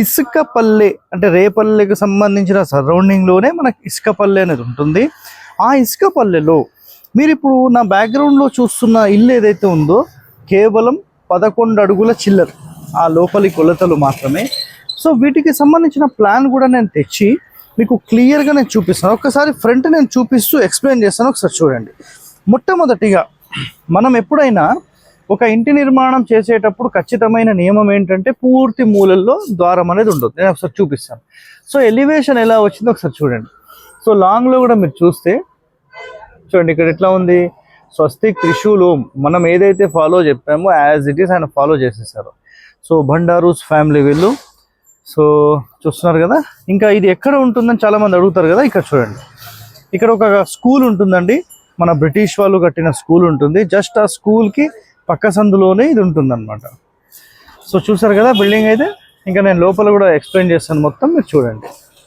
ఇసుకపల్లె అంటే రేపల్లెకు సంబంధించిన సరౌండింగ్లోనే మనకి ఇసుకపల్లె అనేది ఉంటుంది. ఆ ఇసుకపల్లెలో మీరు ఇప్పుడు నా బ్యాక్గ్రౌండ్లో చూస్తున్న ఇల్లు ఏదైతే ఉందో కేవలం పదకొండు అడుగుల చిల్లర. ఆ లోపలి కొలతలు మాత్రమే. సో వీటికి సంబంధించిన ప్లాన్ కూడా నేను తెచ్చి మీకు క్లియర్గా నేను చూపిస్తాను. ఒక్కసారి ఫ్రంట్ నేను చూపిస్తూ ఎక్స్ప్లెయిన్ చేస్తాను. ఒకసారి చూడండి. మొట్టమొదటిగా మనం ఎప్పుడైనా ఒక ఇంటి నిర్మాణం చేసేటప్పుడు ఖచ్చితమైన నియమం ఏంటంటే పూర్తి మూలల్లో ద్వారం అనేది ఉండదు నేను ఒకసారి చూపిస్తాను. సో ఎలివేషన్ ఎలా వచ్చిందో ఒకసారి చూడండి. సో లాంగ్లో కూడా మీరు చూస్తే చూడండి ఇక్కడ ఎట్లా ఉంది? స్వస్తిక్ త్రిశూల్. మనం ఏదైతే ఫాలో చెప్పామో యాజ్ ఇట్ ఈస్ ఆయన ఫాలో చేసేసారు. సో భండారూస్ ఫ్యామిలీ వీళ్ళు. సో చూస్తున్నారు కదా? ఇంకా ఇది ఎక్కడ ఉంటుందని చాలా మంది అడుగుతారు కదా? ఇక్కడ చూడండి. ఇక్కడ ఒక స్కూల్ ఉంటుందండి. మన బ్రిటిష్ వాళ్ళు కట్టిన స్కూల్ ఉంటుంది. జస్ట్ ఆ స్కూల్కి పక్క సందులోనే ఇది ఉంటుందన్నమాట. సో చూసారు కదా బిల్డింగ్ అయితే. ఇంకా నేను లోపల కూడా ఎక్స్ప్లెయిన్ చేస్తాను మొత్తం మీరు చూడండి.